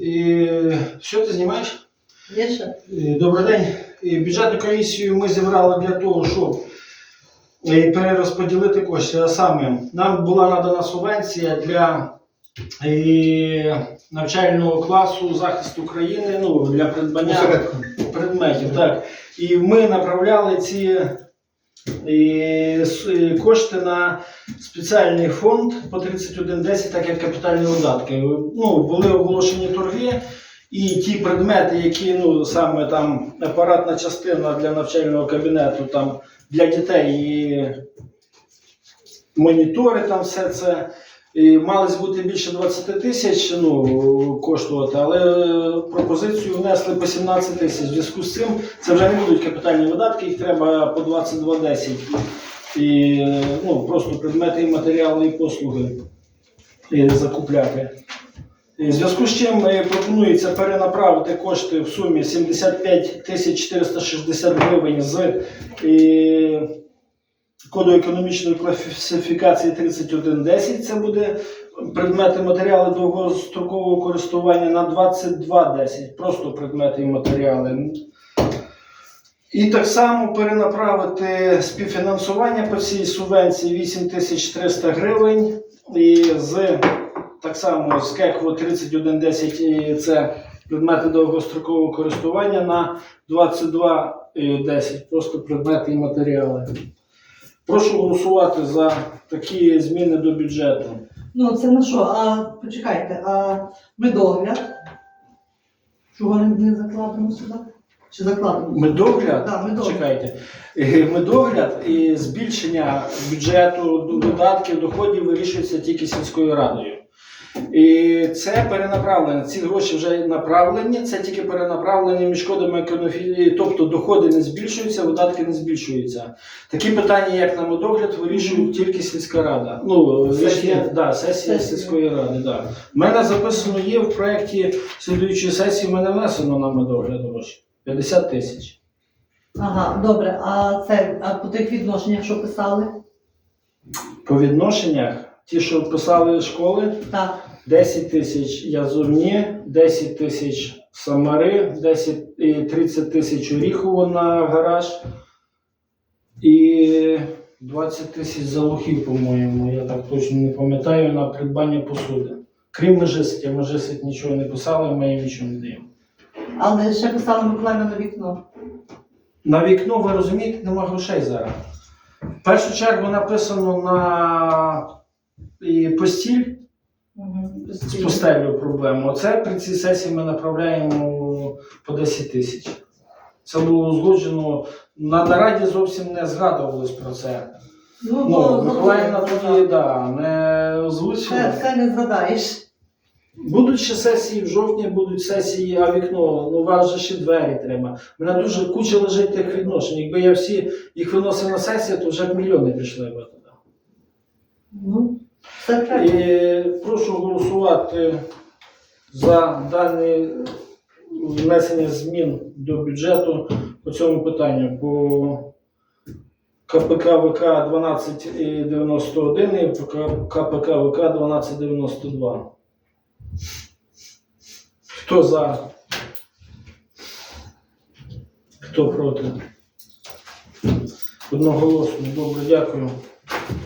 І що ти знімаєш? Є ще? Е, Добрий день. Е, Бюджетну комісію ми зібрали для того, щоб е, перерозподілити кошти. А саме нам була надана субвенція для навчального класу захисту України, ну, для придбання предметів. Так. І ми направляли ці е, кошти на спеціальний фонд по 3110, так як капітальні видатки. Ну, були оголошені торги. І ті предмети, які ну саме там апаратна частина для навчального кабінету, там для дітей і монітори, там все це. І мали бути більше 20 тисяч ну, коштувати, але пропозицію внесли по 17 тисяч. В зв'язку з цим це вже не будуть капітальні видатки, їх треба по 22,10. І ну, просто предмети, і матеріали і послуги е, закупляти. І В зв'язку з чим е, пропонується перенаправити кошти в сумі 75 тисяч 460 гривень з е, коду економічної класифікації 3110. Це буде предмети матеріали довгострокового користування на 2210. Просто предмети і матеріали. І так само перенаправити співфінансування по цій субвенції 8300 гривень. І з так само з КЕКВО 3110 це предмети довгострокового користування на 2210. Просто предмети і матеріали. Прошу голосувати за такі зміни до бюджету. Ну, це на що? А почекайте, а медогляд? Чого не, не закладемо сюди? Чи закладемо? Медогляд, Да, медогляд. чекайте, Е, медогляд і збільшення бюджету, додатків, доходів вирішується тільки сільською радою. І це перенаправлення. Ці гроші вже направлені, це тільки перенаправлення між кодами економії, тобто доходи не збільшуються, видатки не збільшуються. Такі питання, як на медогляд, вирішує тільки сільська рада. Ну, Сесія. да, сесія Сесія. сільської ради. Да. У мене записано є в проєкті слідуючої сесії, в мене внесено на медогляд гроші. 50 тисяч. Ага, добре. А це а по тих відношеннях, що писали? По відношеннях, ті, що писали школи, Так. 10 тисяч Язовні, 10 тисяч Самари, 10, і 30 тисяч Оріхово на гараж і 20 тисяч Залухів, по-моєму, я так точно не пам'ятаю, на придбання посуди. Крім межисить, межисить нічого не писали, ми їм нічого не даємо. Але ще писали Миколаївна на вікно. На вікно, ви розумієте, нема грошей зараз. В першу чергу написано на і постіль. З постелю проблему. Оце при цій сесії ми направляємо по 10 тисяч. Це було узгоджено. На нараді зовсім не згадувалось про це. Ну, Ну, Миколаївна тоді да, не озвучила. Це, це не згадаєш. Будуть ще сесії в жовтні, будуть сесії, а вікно, ну у вас же ще двері треба. У мене дуже куча лежить тих відношень. Якби я всі їх виносив на сесію, то вже б мільйони пішли би туди. Ну. І прошу голосувати за дане внесення змін до бюджету по цьому питанню. По КПК ВК 1291 і КПК ВК 1292. Хто за? Хто проти? Одноголосно. Добре, дякую.